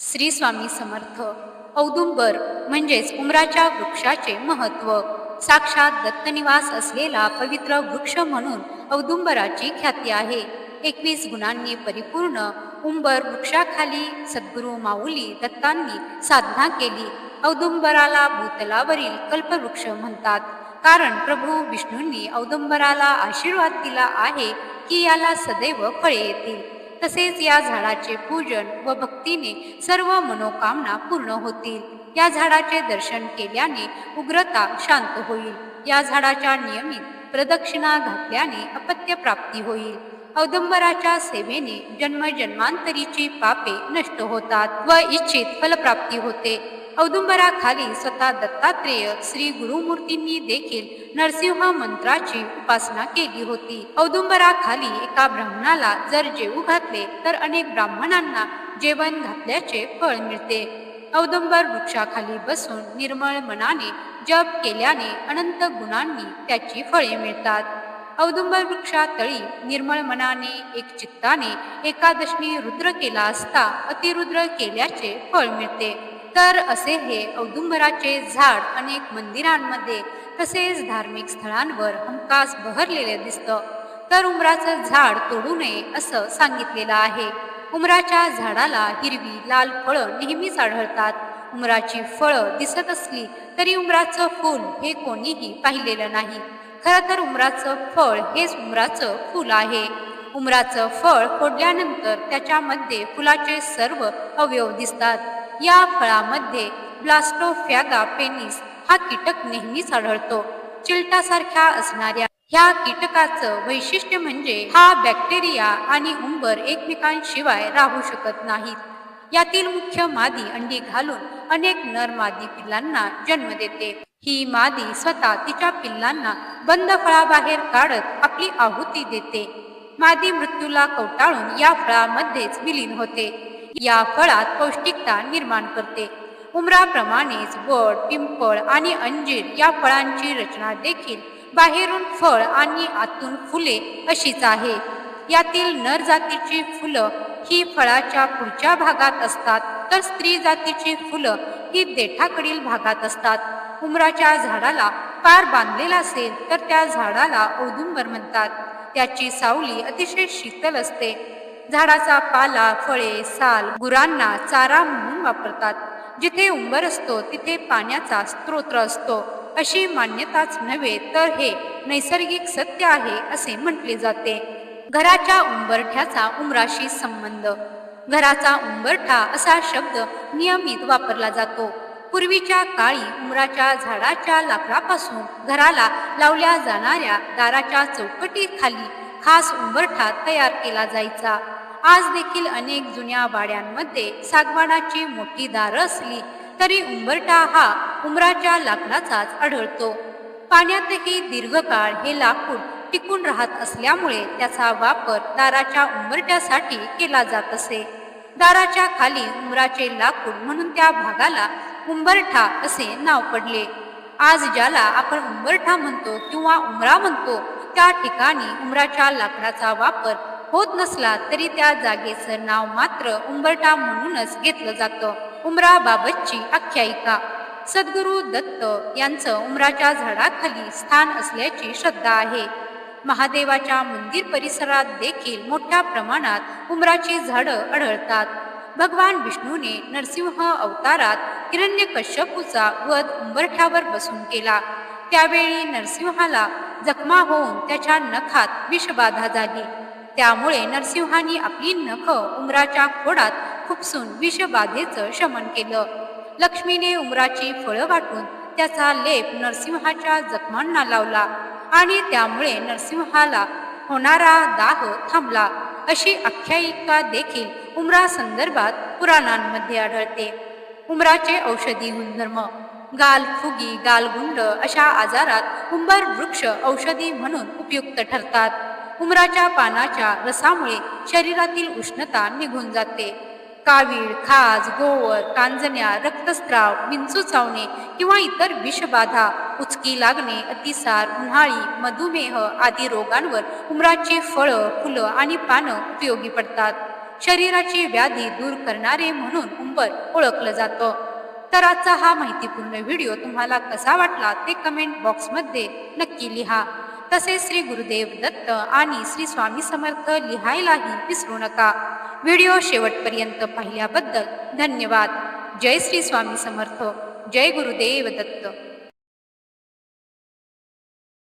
श्री स्वामी समर्थ. औदुंबर म्हणजेच उमराच्या वृक्षाचे महत्त्व. साक्षात दत्तनिवास असलेला पवित्र वृक्ष म्हणून औदुंबराची ख्याती आहे. एकवीस गुणांनी परिपूर्ण उंबर वृक्षाखाली सद्गुरू माऊली दत्तांनी साधना केली. औदुंबराला भूतलावरील कल्पवृक्ष म्हणतात. कारण प्रभू विष्णूंनी औदुंबराला आशीर्वाद दिला आहे की याला सदैव फळे येतील. तसेच या झाडाचे पूजन व भक्तीने सर्व मनोकामना पूर्ण होतील. या झाडाचे दर्शन केल्याने उग्रता शांत होईल. या झाडाच्या नियमित प्रदक्षिणा घातल्याने अपत्य प्राप्ती होईल. औदंबराच्या सेवेने जन्मजन्मांतरीची पापे नष्ट होतात व इच्छित फलप्राप्ती होते. औदुंबराखाली स्वतः दत्तात्रेय श्री गुरुमूर्तींनी देखील नरसिंह मंत्राची उपासना केली होती. औदुंबराखाली एका ब्राह्मणाला जर जेवू घातले तर अनेक ब्राह्मणांना जेवण घातल्याचे फळ मिळते. औदुंबर वृक्षाखाली बसून निर्मळ मनाने जप केल्याने अनंत गुणांनी त्याची फळे मिळतात. औदुंबर वृक्षातळी निर्मळ मनाने एक चित्ताने एकादशनी रुद्र केला असता अतिरुद्र केल्याचे फळ मिळते. तर असे हे औदुंबराचे झाड अनेक मंदिरांमध्ये तसेच धार्मिक स्थळांवर हमखास बहरलेले दिसतं. तर उमराचं झाड तोडू नये असं सांगितलेलं आहे. उमराच्या झाडाला हिरवी लाल फळं नेहमीच आढळतात. उमराची फळं दिसत असली तरी उमराचं फूल हे कोणीही पाहिलेलं नाही. खरं तर उमराचं फळ हेच उमराचं फूल आहे. उमराचं फळ फोडल्यानंतर त्याच्यामध्ये फुलाचे सर्व अवयव दिसतात. या फळामध्ये ब्लास्टोफ्यागा पेनिस हा कीटक नेहमीच आढळतो. चिलटासारख्या असणाऱ्या ह्या कीटकाचं वैशिष्ट्य म्हणजे हा बॅक्टेरिया आणि उंबर एकमेकांशिवाय राहू शकत नाहीत. यातील मुख्य मादी अंडी घालून अनेक नर मादी पिल्लांना जन्म देते. ही मादी स्वतः तिच्या पिल्लांना बंद फळाबाहेर काढत आपली आहुती देते. मादी मृत्यूला कवटाळून या फळामध्येच विलीन होते. या फळात पौष्टिकता निर्माण करते. उमराप्रमाणेच वड पिंपळ आणि अंजीर या फळांची रचना देखील बाहेरून फळ आणि आतून फुले अशीच आहे. यातील नर जातीची फुलं ही फळाच्या पुढच्या भागात असतात तर स्त्री जातीची फुलं ही देठाकडील भागात असतात. उमराच्या झाडाला पार बांधलेला असेल तर त्या झाडाला औदुंबर म्हणतात. त्याची सावली अतिशय शीतल असते. झाडाचा पाला फळे साल गुरांना चारा म्हणून वापरतात. जिथे उंबर असतो तिथे पाण्याचा स्त्रोत्र असतो. अशी मान्यताच नव्हे तर हे नैसर्गिक सत्य आहे असे म्हटले जाते. घराच्या उंबरठ्याचा उमराशी संबंध. घराचा उंबरठा असा शब्द नियमित वापरला जातो. पूर्वीच्या काळी उमराच्या झाडाच्या लाकडापासून घराला लावल्या जाणाऱ्या दाराच्या चौकटीखाली खास उंबरठा तयार केला जायचा. आज देखील अनेक जुन्या वाड्यांमध्ये सागवानाची मोठी दारं असली तरी उंबरठा हा उमराच्या लाकडाचाच आढळतो. पाण्यातही दीर्घकाळ हे लाकूड टिकून राहत असल्यामुळे त्याचा वापर दाराच्या उंबरट्यासाठी केला जात असे. दाराच्या खाली उमराचे लाकूड म्हणून त्या भागाला उंबरठा असे नाव पडले. आज ज्याला आपण उंबरठा म्हणतो किंवा उमरा म्हणतो त्या ठिकाणी उमराच्या लाकडाचा वापर होत नसला तरी त्या जागेचं नाव मात्र उंबरठा म्हणूनच घेतलं जातं. उमराबाबतची आख्यायिका. सद्गुरू दत्त यांचं उमराच्या झाडाखाली स्थान असल्याची श्रद्धा आहे. महादेवाच्या मंदिर परिसरात देखील मोठ्या प्रमाणात उमराची झाडं आढळतात. भगवान विष्णूने नरसिंह अवतारात हिरण्यकश्यपूचा वध उंबरठ्यावर बसून केला. त्यावेळी नरसिंहाला जखमा होऊन त्याच्या नखात विषबाधा झाली. त्यामुळे नरसिंहानी आपली नख उमराच्या खोडात खुपसून विषबाधेचं शमन केलं. लक्ष्मीने उमराची फळं वाटून त्याचा लेप नरसिंहाच्या जखमांना लावला आणि त्यामुळे नरसिंहाला होणारा दाह थांबला. अशी आख्यायिका देखील उमरा संदर्भात पुराणांमध्ये आढळते. उमराचे औषधी गुणधर्म गाल फुगी गालगुंड अशा आजारात उंबर वृक्ष औषधी म्हणून उपयुक्त ठरतात. उमराच्या पानाच्या रसामुळे शरीरातील उष्णता निघून जाते. कावीळ खाज गोवर कांजण्या रक्तस्त्राव विंचू चावणे किंवा इतर विषबाधा उचकी लागणे अतिसार उन्हाळी मधुमेह आदी रोगांवर उमराचे फळं फुलं आणि पानं उपयोगी पडतात. शरीराची व्याधी दूर करणारे म्हणून उंबर ओळखलं जातं. तर आजचा हा माहितीपूर्ण व्हिडिओ तुम्हाला कसा वाटला ते कमेंट बॉक्समध्ये नक्की लिहा. तसेच श्री गुरुदेव दत्त आणि श्री स्वामी समर्थ लिहायलाही विसरू नका. व्हिडिओ शेवटपर्यंत पाहिल्याबद्दल धन्यवाद. जय श्री स्वामी समर्थ. जय गुरुदेव दत्त.